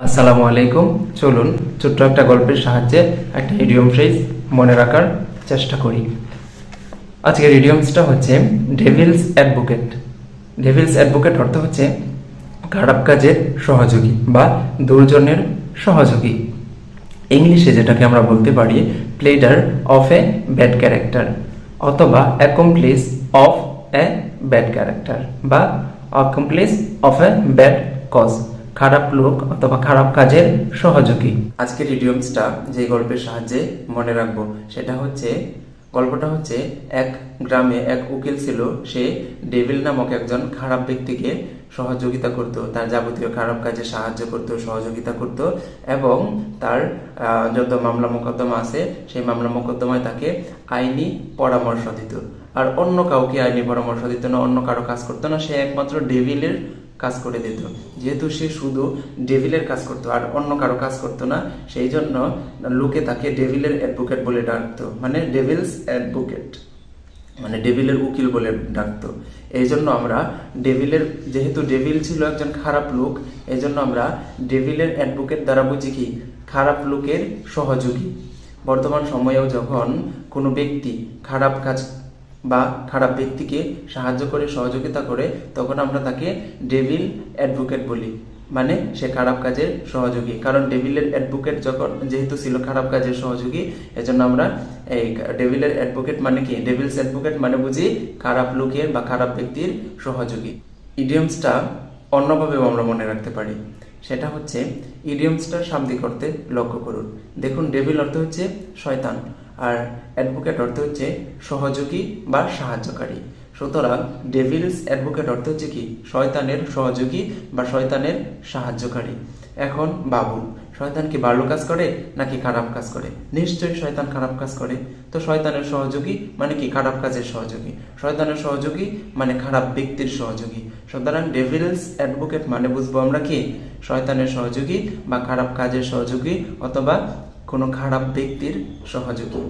আসসালামু আলাইকুম। চলুন ছোট্ট একটা গল্পের সাহায্যে একটা ইডিয়ম ফ্রেজ মনে রাখার চেষ্টা করি। আজকের ইডিয়মসটা হচ্ছে ডেভিলস অ্যাডভোকেট ডেভিলস অ্যাডভোকেট অর্থ হচ্ছে খারাপ কাজের সহযোগী বা দুর্জনের সহযোগী। ইংলিশে যেটাকে আমরা বলতে পারি pleader of a bad character অথবা accomplice of a bad character বা accomplice of a bad cause খারাপ লোক অথবা খারাপ কাজের সহযোগী। আজকের ইডিয়মসটা যে গল্পের সাহায্যে মনে রাখব, সেটা হচ্ছে, গল্পটা হচ্ছে, এক গ্রামে এক উকিল ছিল, সে ডেভিল নামক একজন খারাপ ব্যক্তিকে সহযোগিতা করত, তার যাবতীয় খারাপ কাজে সাহায্য করত, সহযোগিতা করত, এবং তার যত মামলা মোকদ্দমা আছে, সেই মামলা মোকদ্দমায় তাকে আইনি পরামর্শ দিত। আর অন্য কাউকে আইনি পরামর্শ দিত না, অন্য কারও কাজ করতো না, সে একমাত্র ডেভিলের কাজ করে দিত। যেহেতু সে শুধু ডেভিলের কাজ করতো আর অন্য কারও কাজ করতো না, সেই জন্য লোকে তাকে ডেভিলের অ্যাডভোকেট বলে ডাকতো। মানে ডেভিলস অ্যাডভোকেট। মানে ডেভিলের উকিল বলে ডাকতো। এই জন্য আমরা ডেভিলের, যেহেতু ডেভিল ছিল একজন খারাপ লোক, এই জন্য আমরা ডেভিলের অ্যাডভোকেট দ্বারা বুঝি কি? খারাপ লোকের সহযোগী। বর্তমান সময়েও যখন কোনো ব্যক্তি খারাপ কাজ বা খারাপ ব্যক্তিকে সাহায্য করে, সহযোগিতা করে, তখন আমরা তাকে ডেভিল অ্যাডভোকেট বলি। মানে সে খারাপ কাজের সহযোগী। কারণ ডেভিলের অ্যাডভোকেট যখন যেহেতু ছিল খারাপ কাজের সহযোগী, এজন্য আমরা এই ডেভিলের অ্যাডভোকেট মানে কি? ডেভিলস অ্যাডভোকেট মানে বুঝি খারাপ লোকের বা খারাপ ব্যক্তির সহযোগী। ইডিয়মসটা অন্যভাবেও আমরা মনে রাখতে পারি। সেটা হচ্ছে ইডিয়মসটার শাব্দিক অর্থে লক্ষ্য করুন। দেখুন, ডেভিল অর্থ হচ্ছে শয়তান, আর অ্যাডভোকেট অর্থ হচ্ছে সহযোগী বা সাহায্যকারী। সুতরাং ডেভিলস অ্যাডভোকেট অর্থ হচ্ছে কি? শয়তানের সহযোগী বা শয়তানের সাহায্যকারী। এখন বাবু, শয়তান কি ভালো কাজ করে নাকি খারাপ কাজ করে? নিশ্চয়ই শয়তান খারাপ কাজ করে। তো শয়তানের সহযোগী মানে কি? খারাপ কাজের সহযোগী। শয়তানের সহযোগী মানে খারাপ ব্যক্তির সহযোগী। সুতরাং ডেভিলস অ্যাডভোকেট মানে বুঝব আমরা কি? শয়তানের সহযোগী বা খারাপ কাজের সহযোগী অথবা কোনো খারাপ ব্যক্তির সহযোগী।